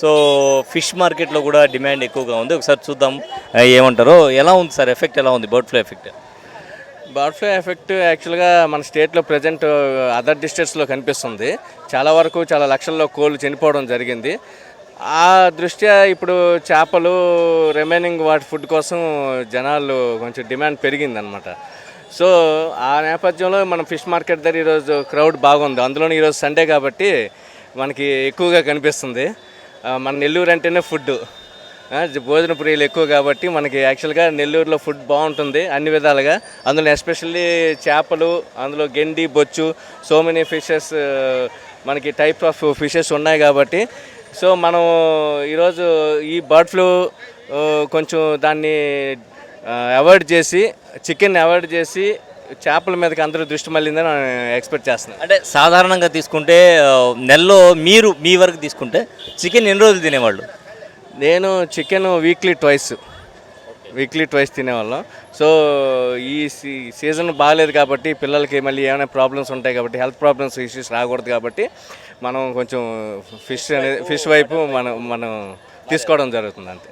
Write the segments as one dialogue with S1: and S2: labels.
S1: So fish మార్కెట్లో కూడా demand ఎక్కువగా ఉంది. ఒకసారి చూద్దాం. ఏమంటారో? ఎలా ఉంది సార్? ఎఫెక్ట్ ఎలా ఉంది? Bird flu effect?
S2: Bird flu effect యాక్చువల్గా మన స్టేట్లో ప్రజెంట్ అదర్ డిస్ట్రిక్ట్స్లో కనిపిస్తుంది. చాలా వరకు చాలా లక్షల్లో కోళ్ళు చనిపోవడం జరిగింది. ఆ దృష్ట్యా ఇప్పుడు చేపలు రిమైనింగ్ వాటి ఫుడ్ కోసం జనాలు కొంచెం డిమాండ్ పెరిగిందనమాట సో ఆ నేపథ్యంలో మన ఫిష్ మార్కెట్ దగ్గర ఈరోజు క్రౌడ్ బాగుంది. అందులోనే ఈరోజు సండే కాబట్టి మనకి ఎక్కువగా కనిపిస్తుంది. మన నెల్లూరు అంటేనే ఫుడ్ జ- భోజన ప్రియులు ఎక్కువ కాబట్టి మనకి యాక్చువల్గా నెల్లూరులో ఫుడ్ బాగుంటుంది అన్ని విధాలుగా. అందులో ఎస్పెషల్లీ చేపలు అందులో గెండి బొచ్చు సో మెనీ ఫిషెస్ మనకి టైప్ ఆఫ్ ఫిషెస్ ఉన్నాయి కాబట్టి. సో మనం ఈరోజు ఈ బర్డ్ ఫ్లూ కొంచెం దాన్ని అవాయిడ్ చేసి చికెన్ అవాయిడ్ చేసి చేపల మీదకి అందరూ దృష్టి మళ్ళిందని ఎక్స్పెక్ట్ చేస్తున్నాను.
S1: అంటే సాధారణంగా తీసుకుంటే నెలలో మీరు మీ వరకు తీసుకుంటే చికెన్ ఎన్ని రోజులు తినేవాళ్ళు?
S2: నేను chicken weekly twice weekly twice తినేవాళ్ళం. సో ఈ సీజన్ బాగాలేదు కాబట్టి పిల్లలకి మళ్ళీ ఏమైనా ప్రాబ్లమ్స్ ఉంటాయి కాబట్టి హెల్త్ ప్రాబ్లమ్స్ ఇష్యూస్ రాకూడదు కాబట్టి మనం కొంచెం ఫిష్ అనేది ఫిష్ వైపు మనం మనం తీసుకోవడం జరుగుతుంది అంతే.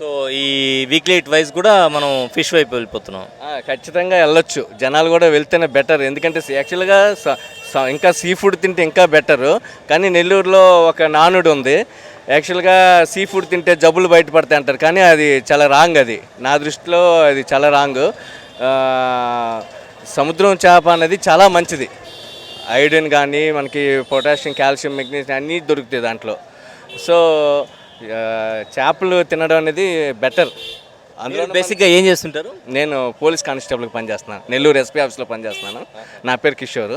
S1: సో ఈ వీక్లీ వైజ్ కూడా మనం ఫిష్ వైపు వెళ్ళిపోతున్నాం.
S2: ఖచ్చితంగా వెళ్ళొచ్చు. జనాలు కూడా వెళ్తేనే బెటర్ ఎందుకంటే యాక్చువల్గా స- స- ఇంకా సీ ఫుడ్ తింటే ఇంకా బెటరు కానీ నెల్లూరులో ఒక నానుడు ఉంది. యాక్చువల్గా సీ ఫుడ్ తింటే జబ్బులు బయటపడతాయి అంటారు. కానీ అది చాలా రాంగ్ అది. నా దృష్టిలో అది చాలా రాంగ్ సముద్రం చేప అనేది చాలా మంచిది. ఐడిన్ కానీ మనకి పొటాషియం కాల్షియం మెగ్నీషియం అన్నీ దొరుకుతాయి దాంట్లో. సో చేపలు తినడం అనేది బెటర్ అందులో
S1: బేసిక్గా ఏం చేస్తుంటారు?
S2: నేను పోలీస్ కానిస్టేబుల్కి పనిచేస్తున్నాను. నెల్లూరు ఎస్పీ ఆఫీస్లో పనిచేస్తున్నాను. నా పేరు కిషోర్.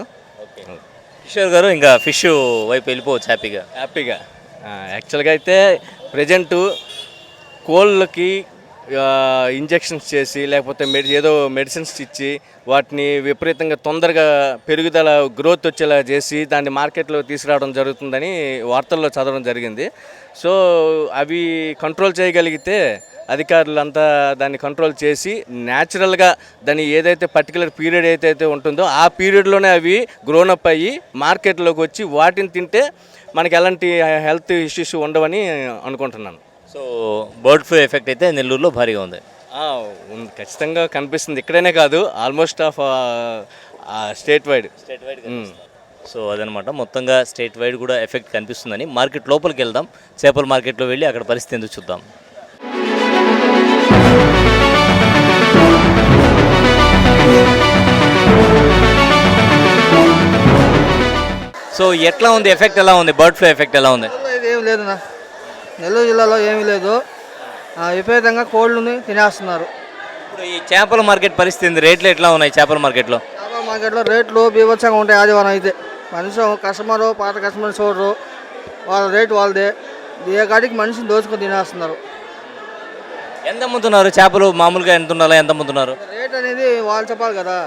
S1: కిషోర్ గారు ఇంకా ఫిష్ వైపు వెళ్ళిపోవచ్చు హ్యాపీగా.
S2: హ్యాపీగా. యాక్చువల్గా అయితే ప్రజెంటు కోళ్ళకి ఇంజెక్షన్స్ చేసి లేకపోతే మెడి ఏదో మెడిసిన్స్ ఇచ్చి వాటిని విపరీతంగా తొందరగా పెరుగుదల గ్రోత్ వచ్చేలా చేసి దాన్ని మార్కెట్లో తీసుకురావడం జరుగుతుందని వార్తల్లో చదవడం జరిగింది. సో అవి కంట్రోల్ చేయగలిగితే అధికారులంతా దాన్ని కంట్రోల్ చేసి న్యాచురల్గా దాన్ని ఏదైతే పర్టికులర్ పీరియడ్ ఏదైతే ఉంటుందో ఆ పీరియడ్లోనే అవి గ్రోనప్ అయ్యి మార్కెట్లోకి వచ్చి వాటిని తింటే మనకి ఎలాంటి హెల్త్ ఇష్యూస్ ఉండవని అనుకుంటున్నాను.
S1: సో బర్డ్ ఫ్లూ ఎఫెక్ట్ అయితే నెల్లూరులో భారీగా ఉంది.
S2: ఖచ్చితంగా కనిపిస్తుంది. ఇక్కడనే కాదు almost of state wide
S1: state wide so అదనమాట మొత్తంగా స్టేట్ వైడ్ కూడా ఎఫెక్ట్ కనిపిస్తుందని. మార్కెట్ లోపలికి వెళ్దాం. చేపల మార్కెట్లో వెళ్ళి అక్కడ పరిస్థితి ఎందుకు చూద్దాం. సో ఎట్లా ఉంది? ఎఫెక్ట్ ఎలా ఉంది? బర్డ్ ఫ్లూ ఎఫెక్ట్ ఎలా ఉంది?
S3: ఏమి లేదునా నెల్లూరు జిల్లాలో ఏమీ లేదు. విపరీతంగా కోళ్ళని తినేస్తున్నారు.
S1: ఇప్పుడు ఈ చేపల మార్కెట్ పరిస్థితి? రేట్లు ఎట్లా ఉన్నాయి చేపల మార్కెట్లో?
S3: చేపల మార్కెట్లో రేట్లు బీభత్సంగా ఉంటాయి ఆదివారం అయితే. కనీసం కస్టమరు పాత కస్టమర్ చూడరు వాళ్ళ రేటు వాళ్ళదే. ఏ కాడికి మనిషిని దోచుకొని తినేస్తున్నారు.
S1: ఎంత అమ్ముతున్నారు? చేపలు మామూలుగా ఎంత ఉండాలి? ఎంత అమ్ముతున్నారు?
S3: రేట్ అనేది వాళ్ళు చెప్పాలి కదా.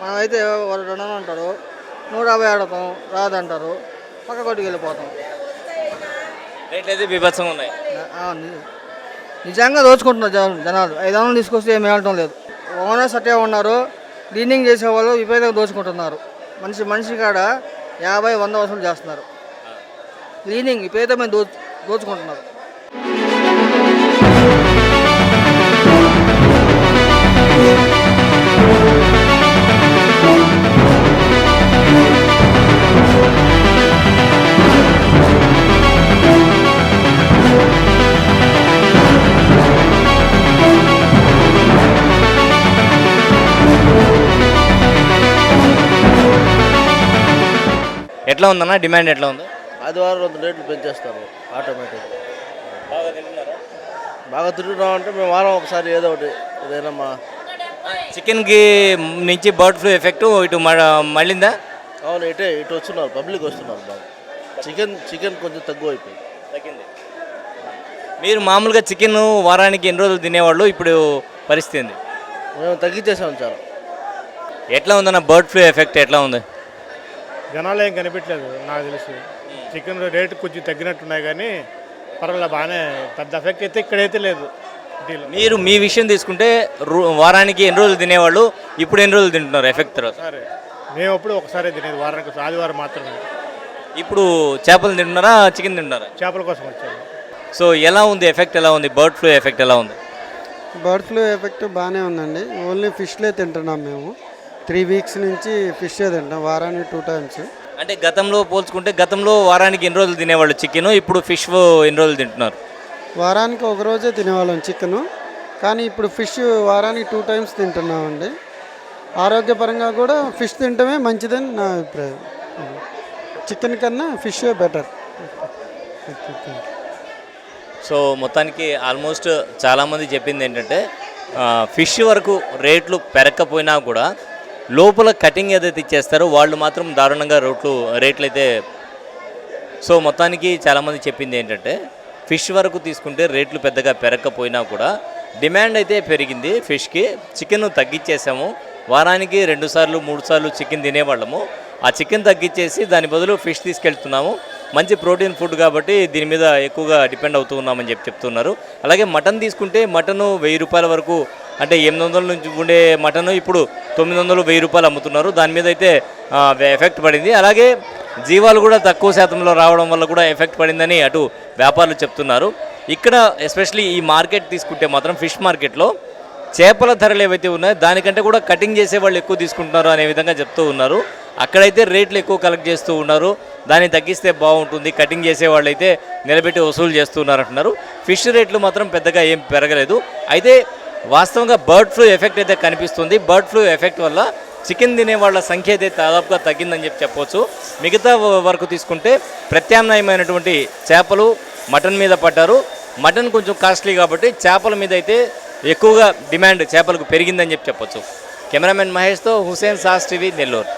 S3: మనమైతే వాళ్ళు రెండు అంటారు. నూట యాభై ఆడతాం రాదంటారు. పక్క కొట్టుకు వెళ్ళిపోతాం.
S1: రేట్లు అయితే బీభత్సంగా ఉన్నాయి.
S3: ఆ, ని- నిజంగా దోచుకుంటున్నారు జనాలు జనాలు. ఐదు వందలు తీసుకొస్తే ఏమి వెళ్ళటం లేదు. ఓనర్స్ అట్టే ఉన్నారు క్లీనింగ్ చేసేవాళ్ళు విపరీతంగా దోచుకుంటున్నారు. మనిషి మనిషి కాడ యాభై వంద వసూలు చేస్తున్నారు. క్లీనింగ్ విపరీతమైన దో దోచుకుంటున్నారు.
S1: ఎట్లా ఉందన్న? డిమాండ్ ఎట్లా ఉంది?
S4: ఆదివారం రెండు రేట్లు పెంచేస్తారు ఆటోమేటిక్ బాగా తిరుగుతున్నాం అంటే మేము వారం ఒకసారి ఏదో ఒకటి ఏదైనా మా
S1: చికెన్కి నుంచి బర్డ్ ఫ్లూ ఎఫెక్ట్ ఇటు మళ్ళిందా?
S4: అవును ఇటే ఇటు వస్తున్నారు పబ్లిక్ వస్తున్నారు బాగా. చికెన్ చికెన్ కొంచెం తక్కువ అయిపోయింది
S1: మీరు మామూలుగా చికెన్ వారానికి ఎన్ని రోజులు తినేవాళ్ళు? ఇప్పుడు పరిస్థితి
S4: మేము తగ్గించేసాం చాలా.
S1: ఎట్లా ఉందన్న? బర్డ్ ఫ్లూ ఎఫెక్ట్ ఎట్లా ఉంది?
S5: జనాలు ఏం కనిపించలేదు నాకు తెలిసి. చికెన్ రేటు కొంచెం తగ్గినట్టున్నాయి కానీ పర్వాలేదు బాగానే పెద్ద ఎఫెక్ట్ అయితే ఇక్కడైతే లేదు.
S1: మీరు మీ విషయం తీసుకుంటే రో- వారానికి ఎన్ని రోజులు తినేవాళ్ళు? ఇప్పుడు ఎన్ని రోజులు తింటున్నారు ఎఫెక్ట్ తర్వాత?
S5: సరే. మేము అప్పుడు ఒకసారి తినేది వారానికి ఆదివారం మాత్రమే.
S1: ఇప్పుడు చేపలు తింటున్నారా చికెన్ తింటున్నారా?
S5: చేపల కోసం వచ్చాను
S1: సో ఎలా ఉంది ఎఫెక్ట్ ఎలా ఉంది? బర్డ్ ఫ్లూ ఎఫెక్ట్ ఎలా ఉంది?
S6: బర్డ్ ఫ్లూ ఎఫెక్ట్ బాగానే ఉందండి. ఓన్లీ ఫిష్లే తింటున్నాం మేము. త్రీ వీక్స్ నుంచి ఫిషే తింటాం వారానికి టూ టైమ్స్.
S1: అంటే గతంలో పోల్చుకుంటే గతంలో వారానికి ఎన్ని రోజులు తినేవాళ్ళు చికెన్? ఇప్పుడు ఫిష్ ఎన్ని రోజులు తింటున్నారు?
S6: వారానికి ఒక రోజే తినేవాళ్ళం చికెను. కానీ ఇప్పుడు ఫిష్ వారానికి టూ టైమ్స్ తింటున్నామండి. ఆరోగ్యపరంగా కూడా ఫిష్ తింటమే మంచిదని నా అభిప్రాయం. చికెన్ కన్నా ఫిష్ బెటర్.
S1: సో మొత్తానికి ఆల్మోస్ట్ చాలామంది చెప్పింది ఏంటంటే ఫిష్ వరకు రేట్లు పెరగకపోయినా కూడా లోపల కటింగ్ ఏదైతే ఇచ్చేస్తారో వాళ్ళు మాత్రం దారుణంగా రోట్లు రేట్లు అయితే సో మొత్తానికి చాలామంది చెప్పింది ఏంటంటే ఫిష్ వరకు తీసుకుంటే రేట్లు పెద్దగా పెరగకపోయినా కూడా డిమాండ్ అయితే పెరిగింది ఫిష్కి చికెన్ తగ్గించేసాము వారానికి రెండు సార్లు మూడు సార్లు చికెన్ తినేవాళ్ళము. ఆ చికెన్ తగ్గించేసి దాని బదులు ఫిష్ తీసుకెళ్తున్నాము. మంచి ప్రోటీన్ ఫుడ్ కాబట్టి దీని మీద ఎక్కువగా డిపెండ్ అవుతూ ఉన్నామని చెప్పి చెప్తున్నారు. అలాగే మటన్ తీసుకుంటే మటను వెయ్యి రూపాయల వరకు అంటే ఎనిమిది వందల నుంచి ఉండే మటన్ ఇప్పుడు తొమ్మిది వందలు వెయ్యి రూపాయలు అమ్ముతున్నారు. దాని మీద అయితే ఎఫెక్ట్ పడింది. అలాగే జీవాలు కూడా తక్కువ శాతంలో రావడం వల్ల కూడా ఎఫెక్ట్ పడిందని అటు వ్యాపారులు చెప్తున్నారు. ఇక్కడ ఎస్పెషలీ ఈ మార్కెట్ తీసుకుంటే మాత్రం ఫిష్ మార్కెట్లో చేపల ధరలు ఏవైతే ఉన్నాయో దానికంటే కూడా కటింగ్ చేసే వాళ్ళు ఎక్కువ తీసుకుంటున్నారు అనే విధంగా చెప్తూ ఉన్నారు. అక్కడైతే రేట్లు ఎక్కువ కలెక్ట్ చేస్తూ ఉన్నారు. దాన్ని తగ్గిస్తే బాగుంటుంది. కటింగ్ చేసే వాళ్ళు అయితే నిలబెట్టి వసూలు చేస్తున్నారు అంటున్నారు ఫిష్ రేట్లు మాత్రం పెద్దగా ఏం పెరగలేదు. అయితే వాస్తవంగా బర్డ్ ఫ్లూ ఎఫెక్ట్ అయితే కనిపిస్తుంది. బర్డ్ ఫ్లూ ఎఫెక్ట్ వల్ల చికెన్ తినే వాళ్ళ సంఖ్య అయితే దాదాపుగా తగ్గిందని చెప్పి చెప్పవచ్చు మిగతా వరకు తీసుకుంటే ప్రత్యామ్నాయమైనటువంటి చేపలు మటన్ మీద పడ్డారు. మటన్ కొంచెం కాస్ట్లీ కాబట్టి చేపల మీద అయితే ఎక్కువగా డిమాండ్ చేపలకు పెరిగిందని చెప్పి చెప్పొచ్చు. కెమెరామెన్ మహేష్తో హుసేన్ సాస్ టీవీ నెల్లూరు.